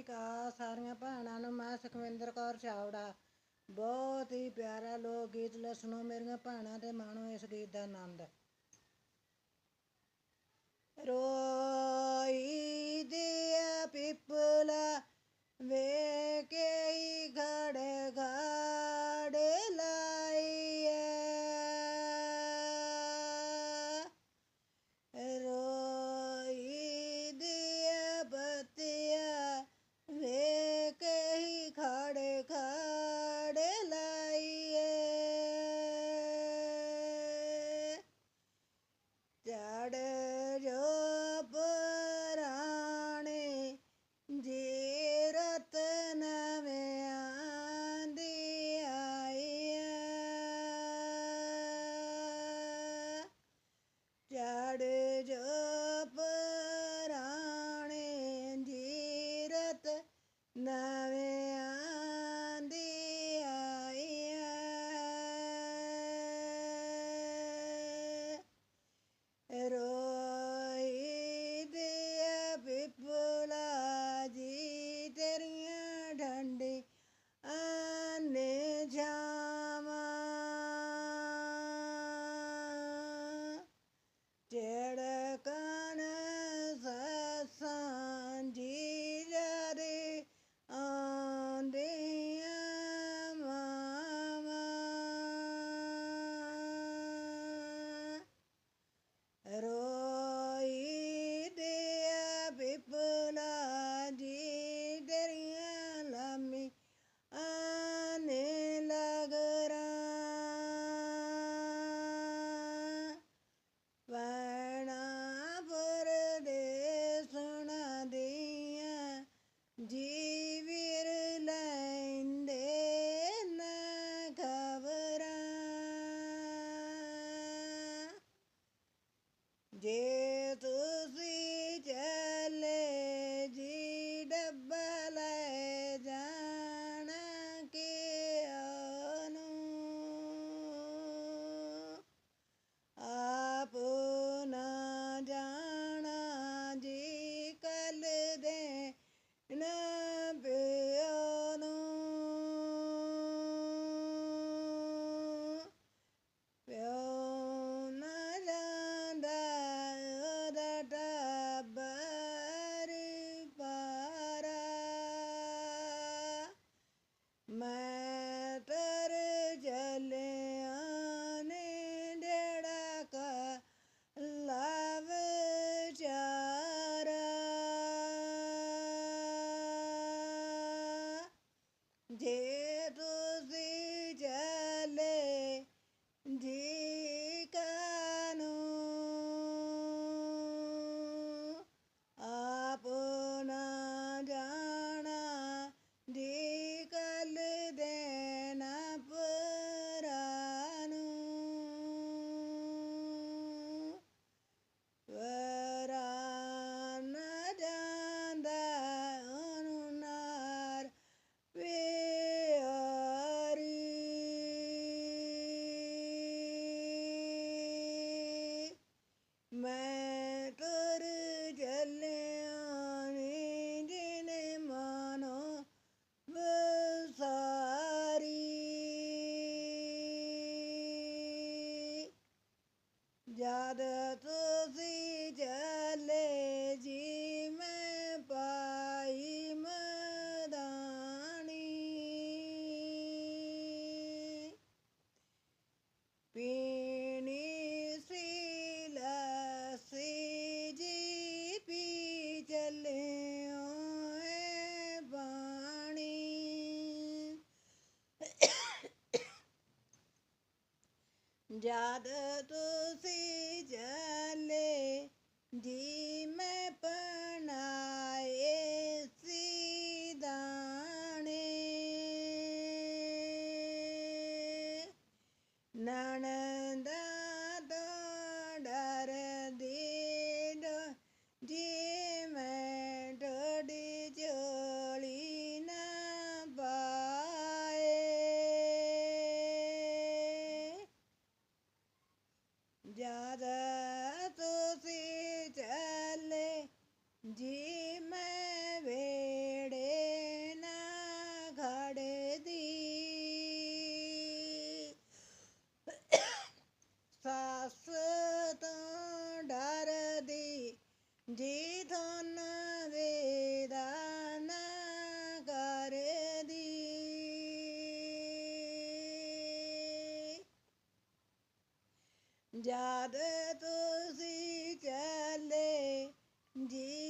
ਸ੍ਰੀ ਅਕਾਲ ਸਾਰੀਆਂ ਭੈਣਾਂ ਨੂੰ ਮੈਂ ਸੁਖਵਿੰਦਰ ਕੌਰ ਚਾਵੜਾ ਬਹੁਤ ਹੀ ਪਿਆਰਾ ਲੋਕ ਗੀਤ ਲੈ ਸੁਣੋ ਮੇਰੀਆਂ ਭੈਣਾਂ ਤੇ ਮਾਣੋ ਇਸ ਗੀਤ ਦਾ ਆਨੰਦ। ਰੋ saber. 家的自己。ਜਦ ਤੁਸੀਂ ਚਲੇ ਜੀ ਮੈਂ ਪਣਾਏ ਸੀ ਦਾਣੇ। ਨਣਦਾ ਡਰਦੀ ਜੀ ਮੈਂ ਜੀ ਮੈਂ ਵੇੜੇ ਨਾ ਘੜਦੀ। ਸਾਸ ਤੋਂ ਡਰਦੀ, ਜੀ ਧਨ ਵੇਦਾਨ ਕਰਦੀ। ਜਦ ਤੁਸੀਂ ਚੱਲੇ, ਜੀ